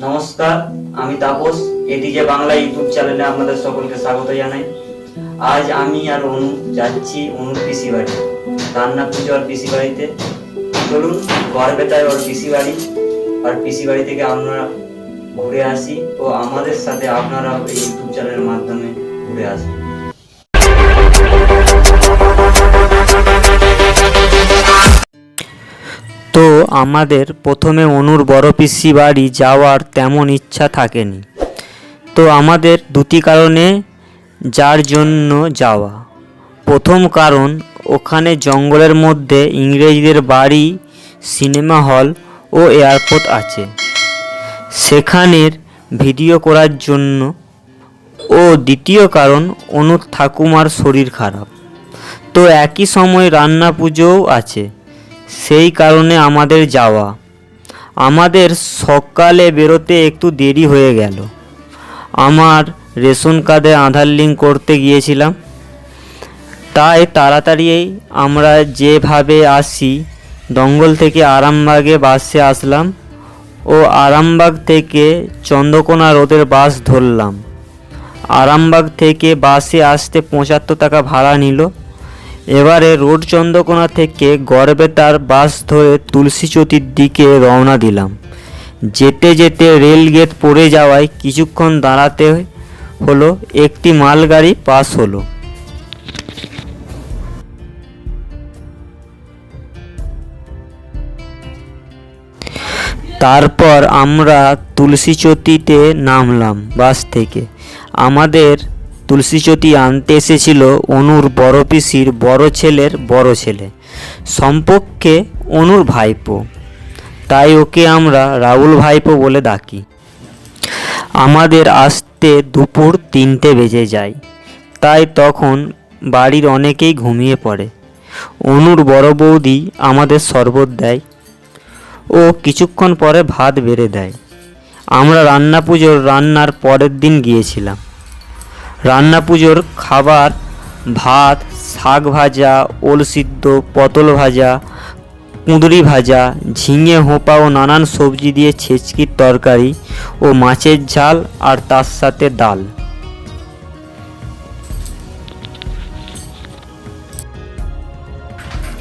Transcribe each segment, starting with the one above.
নমস্কার, আমি তাপস এটি যে বাংলা ইউটিউব চ্যানেলে আপনাদের সকলকে স্বাগত জানাই। আজ আমি আর অনু যাচ্ছি অনুর পিসি বাড়ি রান্না পুজো আর পিসি বাড়িতে চলুন, গড়বেতায় ওর পিসি বাড়ি আর পিসি বাড়ি থেকে আমরা ঘুরে আসি ও আমাদের সাথে আপনারা এই ইউটিউব চ্যানেলের মাধ্যমে ঘুরে আসুন। আমাদের প্রথমে অনুর বড় পিসি বাড়ি যাওয়ার তেমন ইচ্ছা থাকেনি। তো আমাদের দুটি কারণে যার জন্য যাওয়া। প্রথম কারণ, ওখানে জঙ্গলের মধ্যে ইংরেজদের বাড়ি, সিনেমা হল ও এয়ারপোর্ট আছে। সেখানের ভিডিও করার জন্য। ও দ্বিতীয় কারণ, অনুর ঠাকুমার শরীর খারাপ। তো একই সময় রান্না পুজোও আছে। সেই কারণে আমাদের যাওয়া। আমাদের সকালে বেরোতে একটু দেরি হয়ে গেল। আমার রেশন কার্ডে আধার লিঙ্ক করতে গিয়েছিলাম। তাই তাড়াতাড়ি আমরা যেভাবে আসি, দঙ্গল থেকে আরামবাগে বাসে আসলাম ও আরামবাগ থেকে চন্দ্রকোনা রোডের বাস ধরলাম। আরামবাগ থেকে বাসে আসতে পঁচাত্তর টাকা ভাড়া নিল। এবারে রোড চন্দ্রকোনা থেকে গড়বেতার বাস ধরে তুলসীচটির দিকে রওনা দিলাম। যেতে যেতে রেল গেট পড়ে যাওয়ায় কিছুক্ষণ দাঁড়াতে হলো, একটি মালগাড়ি পাস হলো। তারপর আমরা তুলসীচটিতে নামলাম বাস থেকে। আমাদের তুলসীচটি আনতে এসেছিল অনুর বড় পিসির বড় ছেলের বড় ছেলে, সম্পর্কে অনুর ভাইপো। তাই ওকে আমরা রাহুল ভাইপো বলে ডাকি। আমাদের আসতে দুপুর তিনটে বেজে যায়। তাই তখন বাড়ির অনেকেই ঘুমিয়ে পড়ে। অনুর বড় বৌদি আমাদের শরবত দেয়। ও কিছুক্ষণ পরে ভাত বেড়ে দেয়। আমরা রান্না পুজোর রান্নার পরের দিন গিয়েছিলাম। রান্না পুজোর খাবার, ভাত, শাক ভাজা, ওল সিদ্ধ, পটল ভাজা, কুঁদরি ভাজা, ঝিঙে, হোপা ও নানান সবজি দিয়ে ছেচকির তরকারি ও মাছের ঝাল আর তার সাথে ডাল।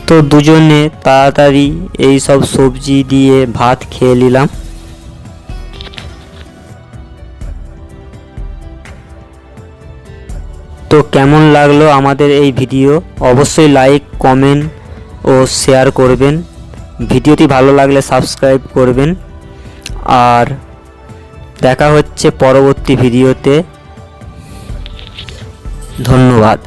তো দুজনে তাড়াতাড়ি এই সব সবজি দিয়ে ভাত খেয়ে নিলাম। তো কেমন লাগল আমাদের এই ভিডিও? অবশ্যই লাইক কমেন্ট ও শেয়ার করবেন। ভিডিওটি ভালো লাগলে সাবস্ক্রাইব করবেন। আর দেখা হচ্ছে পরবর্তী ভিডিওতে। ধন্যবাদ।